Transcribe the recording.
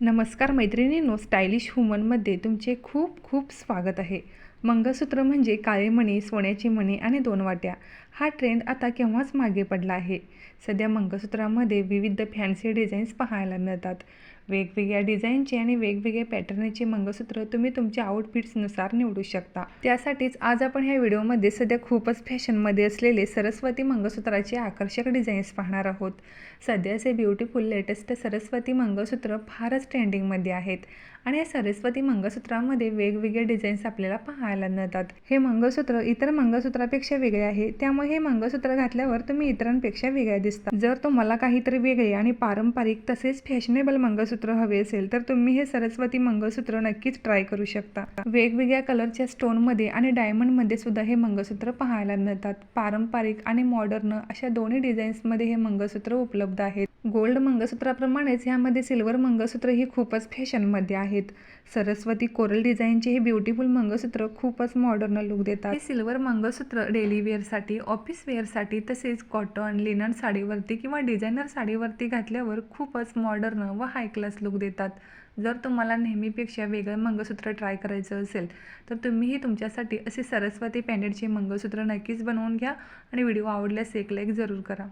नमस्कार मैत्रिणींनो स्टायलिश वुमनमध्ये तुमचे खूप खूप स्वागत आहे. मंगळसूत्र म्हणजे काळे मणी सोन्याची मणी आणि दोन वाट्या. हा ट्रेंड आता केव्हाच मागे पडला आहे? सध्या मंगळसूत्रामध्ये विविध फॅन्सी डिझाईन्स पाहायला मिळतात. वेगवेगळ्या डिझाईनचे आणि वेगवेगळ्या पॅटर्नचे मंगळसूत्र तुम्ही तुमच्या आउटफिट्सनुसार निवडू शकता. त्यासाठीच आज आपण ह्या व्हिडिओमध्ये सध्या खूपच फॅशनमध्ये असलेले सरस्वती मंगळसूत्राचे आकर्षक डिझाईन्स पाहणार आहोत. सध्याचे ब्युटिफुल लेटेस्ट सरस्वती मंगळसूत्र फारच ट्रेंडिंगमध्ये आहेत आणि या सरस्वती मंगळसूत्रामध्ये वेगवेगळे डिझाईन्स आपल्याला पाहायला मिळतात. हे मंगळसूत्र इतर मंगळसूत्रापेक्षा वेगळे आहे त्यामुळे हे मंगळसूत्र घातल्यावर तुम्ही इतरांपेक्षा वेगळ्या दिसता. जर तुम्हाला काहीतरी वेगळे आणि पारंपरिक तसेच फॅशनेबल मंगळसूत्र हवे असेल तर तुम्ही हे सरस्वती मंगळसूत्र नक्कीच ट्राय करू शकता. वेगवेगळ्या कलरच्या स्टोनमध्ये आणि डायमंडमध्ये सुद्धा हे मंगळसूत्र पाहायला मिळतात. पारंपरिक आणि मॉडर्न अशा दोन्ही डिझाईन्समध्ये हे मंगळसूत्र उपलब्ध आहेत. गोल्ड मंगळसूत्राप्रमाणेच ह्यामध्ये सिल्वर मंगळसूत्र ही खूपच फॅशनमध्ये आहेत. सरस्वती कोरल डिझाईनचे हे ब्युटिफुल मंगळसूत्र खूपच मॉडर्न लुक देतात. हे सिल्वर मंगळसूत्र डेली वेअरसाठी ऑफिस वेअरसाठी तसेच कॉटन लिनन साडीवरती किंवा डिझायनर साडीवरती घातल्यावर खूपच मॉडर्न व हाय क्लास लुक देतात. जर तुम्हाला नेहमीपेक्षा वेगळं मंगळसूत्र ट्राय करायचं असेल तर तुम्हीही तुमच्यासाठी असे सरस्वती पॅनेटचे मंगळसूत्र नक्कीच बनवून घ्या आणि व्हिडिओ आवडल्यास एक लाईक जरूर करा.